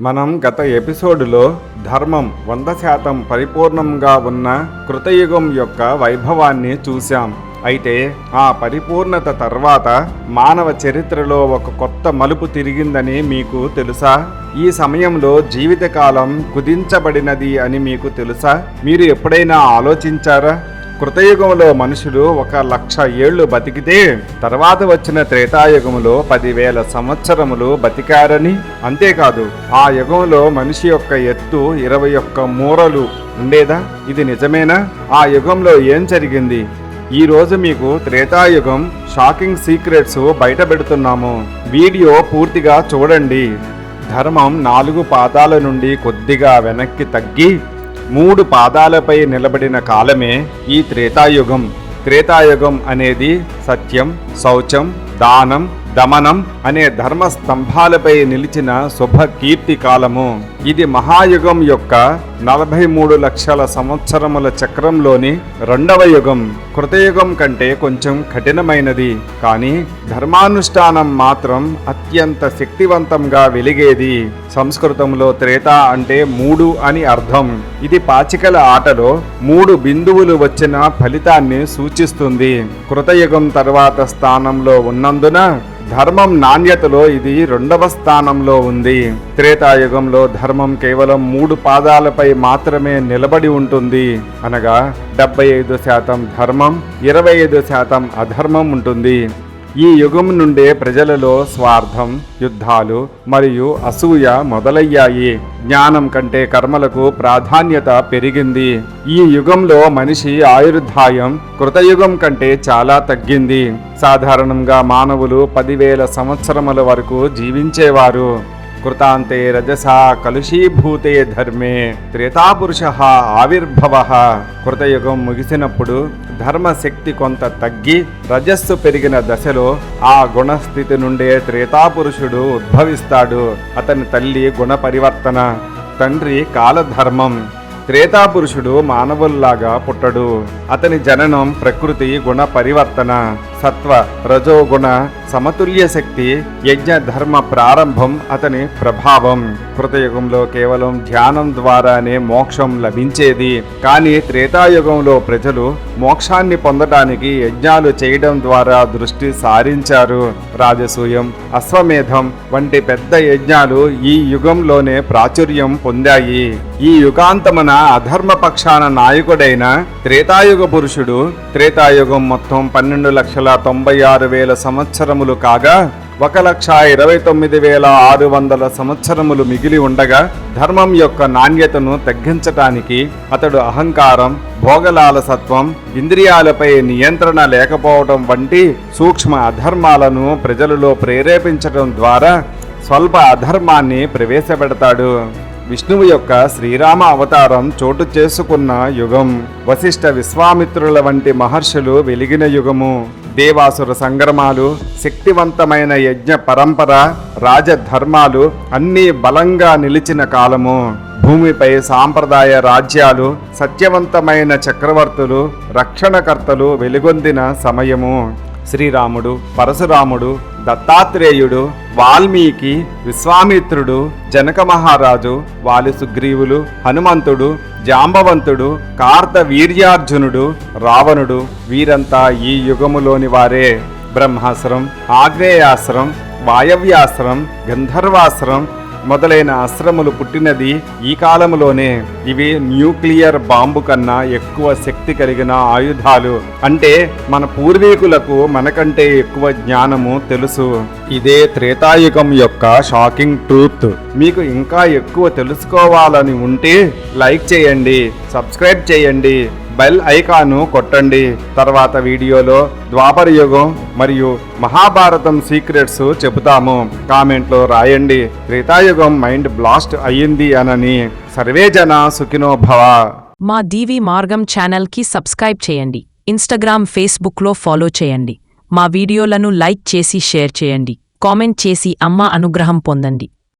మనం గత ఎపిసోడులో ధర్మం వంద శాతం పరిపూర్ణంగా ఉన్న కృతయుగం యొక్క వైభవాన్ని చూశాం. అయితే ఆ పరిపూర్ణత తర్వాత మానవ చరిత్రలో ఒక కొత్త మలుపు తిరిగిందని మీకు తెలుసా? ఈ సమయంలో జీవితకాలం కుదించబడినది అని మీకు తెలుసా? మీరు ఎప్పుడైనా ఆలోచించారా? కృతయుగంలో మనుషులు ఒక లక్ష ఏళ్ళు బతికితే తర్వాత వచ్చిన త్రేతాయుగంలో పదివేల సంవత్సరములు బతికారని? అంతేకాదు ఆ యుగంలో మనిషి యొక్క ఎత్తు ఇరవై ఒక్క మూరలు ఉండేదా? ఇది నిజమేనా? ఆ యుగంలో ఏం జరిగింది? ఈ రోజు మీకు త్రేతాయుగం షాకింగ్ సీక్రెట్స్ బయట పెడుతున్నాము. వీడియో పూర్తిగా చూడండి. ధర్మం నాలుగు పాదాల నుండి కొద్దిగా వెనక్కి తగ్గి మూడు పాదాలపై నిలబడిన కాలమే ఈ త్రేతాయుగం. త్రేతాయుగం అనేది సత్యం శౌచం దానం దమనం అనే ధర్మ స్తంభాలపై నిలిచిన శుభ కీర్తి కాలము. ఇది మహాయుగం యొక్క నలభై మూడు లక్షల సంవత్సరముల చక్రంలోని రెండవ యుగం. కృతయుగం కంటే కొంచెం కఠినమైనది కానీ ధర్మానుష్ఠానం మాత్రం అత్యంత శక్తివంతంగా వెలిగేది. సంస్కృతంలో త్రేత అంటే మూడు అని అర్థం. ఇది పాచికల ఆటలో మూడు బిందువులు వచ్చిన ఫలితాన్ని సూచిస్తుంది. కృతయుగం తర్వాత స్థానంలో ఉన్నందున ధర్మం నాణ్యతలో ఇది రెండవ స్థానంలో ఉంది. త్రేతాయుగంలో ధర్మం కేవలం మూడు పాదాలపై మాత్రమే నిలబడి ఉంటుంది. అనగా డెబ్బై ఐదు శాతం ధర్మం ఇరవై ఐదు శాతం అధర్మం ఉంటుంది. ఈ యుగం నుండే ప్రజలలో స్వార్థం యుద్ధాలు మరియు అసూయ మొదలయ్యాయి. జ్ఞానం కంటే కర్మలకు ప్రాధాన్యత పెరిగింది. ఈ యుగంలో మనిషి ఆయుర్ధాయం కృతయుగం కంటే చాలా తగ్గింది. సాధారణంగా మానవులు పదివేల సంవత్సరముల వరకు జీవించేవారు. కృతాంతే రజసా కలుషీభూతే ధర్మే త్రేతాపురుష ఆవిర్భవ. కృతయుగం ముగిసినప్పుడు ధర్మశక్తి కొంత తగ్గి రజస్సు పెరిగిన దశలో ఆ గుణస్థితి నుండే త్రేతాపురుషుడు ఉద్భవిస్తాడు అతని తల్లి గుణ పరివర్తన తండ్రి కాలధర్మం. త్రేతాపురుషుడు మానవుల్లాగా పుట్టడు. అతని జననం ప్రకృతి గుణ పరివర్తన సత్వ రజోగుణ సమతుల్య శక్తి యజ్ఞ ధర్మ ప్రారంభం అతని ప్రభావం. కృతయుగంలో కేవలం ధ్యానం ద్వారానే మోక్షం లభించేది. కానీ త్రేతాయుగంలో ప్రజలు మోక్షాన్ని పొందడానికి యజ్ఞాలు చేయడం ద్వారా దృష్టి సారించారు. రాజసూయం అశ్వమేధం వంటి పెద్ద యజ్ఞాలు ఈ యుగంలోనే ప్రాచుర్యం పొందాయి. ఈ యుగాంతమున అధర్మ పక్షాన నాయకుడైన త్రేతాయుగ పురుషుడు త్రేతాయుగం మొత్తం పన్నెండు లక్షల తొంభై ఆరు వేల సంవత్సరములు కాగా ఒక లక్ష ఇరవై తొమ్మిది వేల ఆరు వందల సంవత్సరములు మిగిలి ఉండగా ధర్మం యొక్క నాణ్యతను తగ్గించటానికి అతడు అహంకారం భోగలాలసత్వం ఇంద్రియాలపై నియంత్రణ లేకపోవడం వంటి సూక్ష్మ అధర్మాలను ప్రజలలో ప్రేరేపించడం ద్వారా స్వల్ప అధర్మాన్ని ప్రవేశపెడతాడు. విష్ణువు యొక్క శ్రీరామ అవతారం చోటు చేసుకున్న యుగం. వశిష్ఠ విశ్వామిత్రుల వంటి మహర్షులు వెలిగిన యుగము. దేవాసుర సంగ్రమాలు శక్తివంతమైన యజ్ఞ పరంపర రాజధర్మాలు అన్నీ బలంగా నిలిచిన కాలము. భూమిపై సాంప్రదాయ రాజ్యాలు సత్యవంతమైన చక్రవర్తులు రక్షణకర్తలు వెలుగొందిన సమయము. శ్రీరాముడు పరశురాముడు దత్తాత్రేయుడు వాల్మీకి విశ్వామిత్రుడు జనక మహారాజు వాలి సుగ్రీవులు హనుమంతుడు జాంబవంతుడు కార్త వీర్యార్జునుడు రావణుడు వీరంతా ఈ యుగములోని వారే. బ్రహ్మాశ్రం ఆగ్నేయాశ్రం వాయవ్యాశ్రం గంధర్వాశ్రం మొదలైన అస్త్రములు పుట్టినది ఈ కాలంలోనే ఇవి న్యూక్లియర్ బాంబు కన్నా ఎక్కువ శక్తి కలిగిన ఆయుధాలు. అంటే మన పూర్వీకులకు మనకంటే ఎక్కువ జ్ఞానము తెలుసు. ఇదే త్రేతాయుగం యొక్క షాకింగ్ ట్రూత్. మీకు ఇంకా ఎక్కువ తెలుసుకోవాలని ఉంటే లైక్ చేయండి సబ్స్క్రైబ్ చేయండి. బెల్ ఐకాను కొట్టండి. తర్వాత వీడియోలో ద్వాపర యుగం మరియు మహాభారతం సీక్రెట్స్ చెబుతాము. కామెంట్లో రాయండి. త్రేతాయుగం మైండ్ బ్లాస్ట్ అయ్యింది అనని. సర్వే జన మా డీవీ మార్గం ఛానల్కి సబ్స్క్రైబ్ చేయండి. ఇన్స్టాగ్రామ్ ఫేస్బుక్లో ఫాలో చేయండి. మా వీడియోలను లైక్ చేసి షేర్ చేయండి. కామెంట్ చేసి అమ్మ అనుగ్రహం పొందండి.